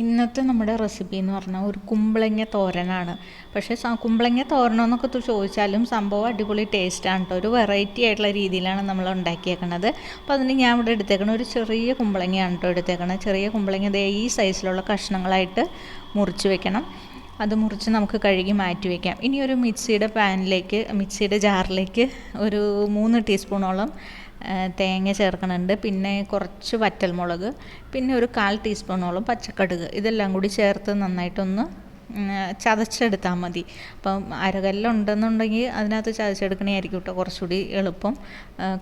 ഇന്നത്തെ നമ്മുടെ റെസിപ്പി എന്ന് പറഞ്ഞാൽ ഒരു കുമ്പളങ്ങ തോരനാണ്. പക്ഷേ കുമ്പളങ്ങ തോരണമെന്നൊക്കെ ചോദിച്ചാലും സംഭവം അടിപൊളി ടേസ്റ്റാണ് കേട്ടോ ഒരു വെറൈറ്റി ആയിട്ടുള്ള രീതിയിലാണ് നമ്മൾ ഉണ്ടാക്കിയേക്കണത്. അപ്പോൾ അതിന് ഞാൻ ഇവിടെ എടുത്തേക്കണത് ഒരു ചെറിയ കുമ്പളങ്ങയാണ് കേട്ടോ എടുത്തേക്കണത്. ചെറിയ കുമ്പളങ്ങ ഈ സൈസിലുള്ള കഷ്ണങ്ങളായിട്ട് മുറിച്ച് വെക്കണം. അത് മുറിച്ച് നമുക്ക് കഴുകി മാറ്റി വയ്ക്കാം ഇനി ഒരു മിക്സിയുടെ പാനിലേക്ക് മിക്സിയുടെ ജാറിലേക്ക് ഒരു മൂന്ന് ടീസ്പൂണോളം തേങ്ങ ചേർക്കണുണ്ട്. പിന്നെ കുറച്ച് വറ്റൽമുളക് പിന്നെ ഒരു കാൽ ടീസ്പൂണോളം പച്ചക്കടുക്. ഇതെല്ലാം കൂടി ചേർത്ത് നന്നായിട്ടൊന്ന് ചതച്ചെടുത്താൽ മതി. അപ്പം അരകല്ലുണ്ടെന്നുണ്ടെങ്കിൽ അതിനകത്ത് ചതച്ചെടുക്കണേയായിരിക്കും കേട്ടോ കുറച്ചുകൂടി എളുപ്പം.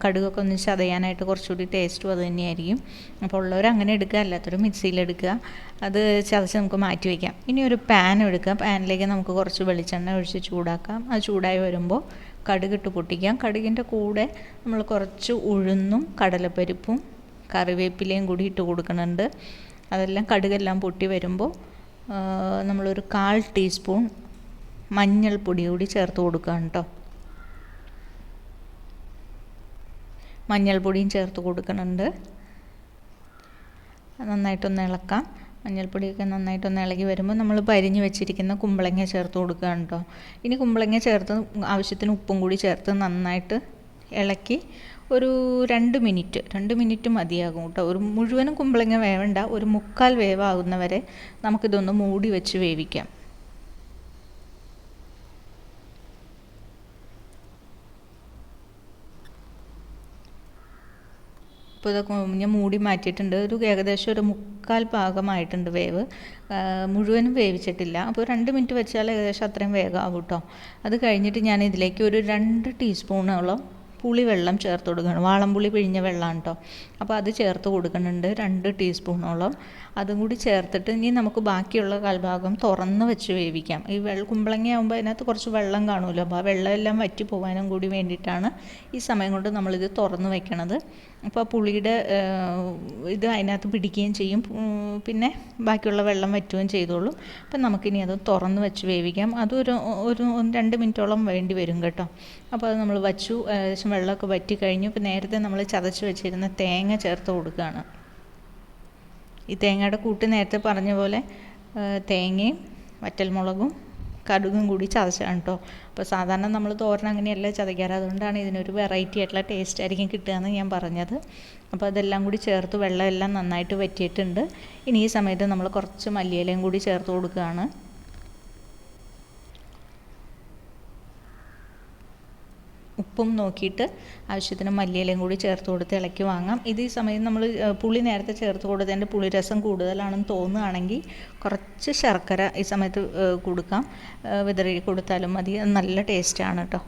കടുകൊക്കെ ഒന്ന് ചതയാനായിട്ട് കുറച്ചുകൂടി ടേസ്റ്റും അത് തന്നെയായിരിക്കും. അപ്പോൾ ഉള്ളവർ അങ്ങനെ എടുക്കുക അല്ലാത്തൊരു മിക്സിയിലെടുക്കുക അത് ചതച്ച് നമുക്ക് മാറ്റി വയ്ക്കാം ഇനി ഒരു പാൻ എടുക്കുക പാനിലേക്ക് നമുക്ക് കുറച്ച് വെളിച്ചെണ്ണ ഒഴിച്ച് ചൂടാക്കാം. അത് ചൂടായി വരുമ്പോൾ കടുകിട്ട് പൊട്ടിക്കാം. കടുകിന്റെ കൂടെ നമ്മൾ കുറച്ച് ഉഴുന്നും കടലപ്പരിപ്പും കറിവേപ്പിലയും കൂടി ഇട്ട് കൊടുക്കുന്നുണ്ട്. അതെല്ലാം കടുകെല്ലാം പൊട്ടി വരുമ്പോൾ നമ്മളൊരു കാൽ ടീസ്പൂൺ മഞ്ഞൾപ്പൊടി കൂടി ചേർത്ത് കൊടുക്കുകയാണ് കേട്ടോ മഞ്ഞൾപ്പൊടിയും ചേർത്ത് കൊടുക്കുന്നുണ്ട് നന്നായിട്ടൊന്ന് ഇളക്കാം. മഞ്ഞൾപ്പൊടിയൊക്കെ നന്നായിട്ടൊന്ന് ഇളകി വരുമ്പോൾ നമ്മൾ പരിഞ്ഞ് വെച്ചിരിക്കുന്ന കുമ്പളങ്ങ ചേർത്ത് കൊടുക്കുകയാണ് കേട്ടോ ഇനി കുമ്പളങ്ങ ചേർത്ത് ആവശ്യത്തിന് ഉപ്പും കൂടി ചേർത്ത് നന്നായിട്ട് ഇളക്കി ഒരു രണ്ട് മിനിറ്റ് രണ്ട് മിനിറ്റ് മതിയാകും കേട്ടോ. ഒരു മുഴുവനും കുമ്പളങ്ങ വേവണ്ട ഒരു മുക്കാൽ വേവാകുന്നവരെ നമുക്കിതൊന്ന് മൂടി വെച്ച് വേവിക്കാം. ഇപ്പോൾ ഇതൊക്കെ ഞാൻ മൂടി മാറ്റിയിട്ടുണ്ട്. ഒരു ഏകദേശം ഒരു മുക്കാൽ ഭാഗമായിട്ടുണ്ട് വേവ്. മുഴുവനും വേവിച്ചിട്ടില്ല. അപ്പോൾ രണ്ട് മിനിറ്റ് വെച്ചാൽ ഏകദേശം അത്രയും വേഗമാവും കേട്ടോ. അത് കഴിഞ്ഞിട്ട് ഞാൻ ഇതിലേക്ക് ഒരു രണ്ട് ടീസ്പൂണോളം പുളിവെള്ളം ചേർത്ത് കൊടുക്കണം. വാളംപുളി പിഴിഞ്ഞ വെള്ളമാണ് കേട്ടോ അപ്പോൾ അത് ചേർത്ത് കൊടുക്കുന്നുണ്ട് രണ്ട് ടീസ്പൂണോളം. അതും കൂടി ചേർത്തിട്ട് ഇനി നമുക്ക് ബാക്കിയുള്ള കൽഭാഗം തുറന്ന് വെച്ച് വേവിക്കാം. ഈ വെള്ള കുമ്പളങ്ങ ആകുമ്പോൾ അതിനകത്ത് കുറച്ച് വെള്ളം കാണുമല്ലോ. അപ്പോൾ ആ വെള്ളമെല്ലാം വറ്റി പോകാനും കൂടി വേണ്ടിയിട്ടാണ് ഈ സമയം കൊണ്ട് നമ്മളിത് തുറന്ന് വെക്കണത്. അപ്പോൾ പുളിയുടെ ഇത് അതിനകത്ത് പിടിക്കുകയും ചെയ്യും. പിന്നെ ബാക്കിയുള്ള വെള്ളം വറ്റുകയും ചെയ്തോളും. അപ്പം നമുക്കിനി അത് തുറന്ന് വെച്ച് വേവിക്കാം. അതൊരു ഒരു രണ്ട് മിനിറ്റോളം വേണ്ടി വരും കേട്ടോ. അപ്പോൾ അത് നമ്മൾ വച്ചു. ഏകദേശം വെള്ളമൊക്കെ വറ്റി കഴിഞ്ഞു. ഇപ്പോൾ നേരത്തെ നമ്മൾ ചതച്ച് വെച്ചിരുന്ന തേങ്ങ ചേർത്ത് കൊടുക്കുകയാണ്. ഈ തേങ്ങയുടെ കൂട്ട് നേരത്തെ പറഞ്ഞ പോലെ തേങ്ങയും വറ്റൽമുളകും കടുകും കൂടി ചതച്ചാണ് കേട്ടോ അപ്പോൾ സാധാരണ നമ്മൾ തോരൻ അങ്ങനെയല്ല ചതയ്ക്കാറ്. അതുകൊണ്ടാണ് ഇതിനൊരു വെറൈറ്റി ആയിട്ടുള്ള ടേസ്റ്റ് ആയിരിക്കും കിട്ടുക എന്ന് ഞാൻ പറഞ്ഞത്. അപ്പോൾ അതെല്ലാം കൂടി ചേർത്ത് വെള്ളമെല്ലാം നന്നായിട്ട് വറ്റിയിട്ടുണ്ട്. ഇനി ഈ സമയത്ത് നമ്മൾ കുറച്ച് മല്ലിയിലയും കൂടി ചേർത്ത് കൊടുക്കുകയാണ്. ഉപ്പും നോക്കിയിട്ട് ആവശ്യത്തിന് മല്ലിയിലയും കൂടി ചേർത്ത് കൊടുത്ത് ഇളക്കി വാങ്ങാം. ഇത് ഈ സമയം നമ്മൾ പുളി നേരത്തെ ചേർത്ത് കൊടുത്തതിന്റെ പുളിരസം കൂടുതലാണെന്ന് തോന്നുകയാണെങ്കിൽ കുറച്ച് ശർക്കര ഈ സമയത്ത് കൊടുക്കാം. വിതറി കൊടുത്താലും മതി. നല്ല ടേസ്റ്റാണ് കേട്ടോ.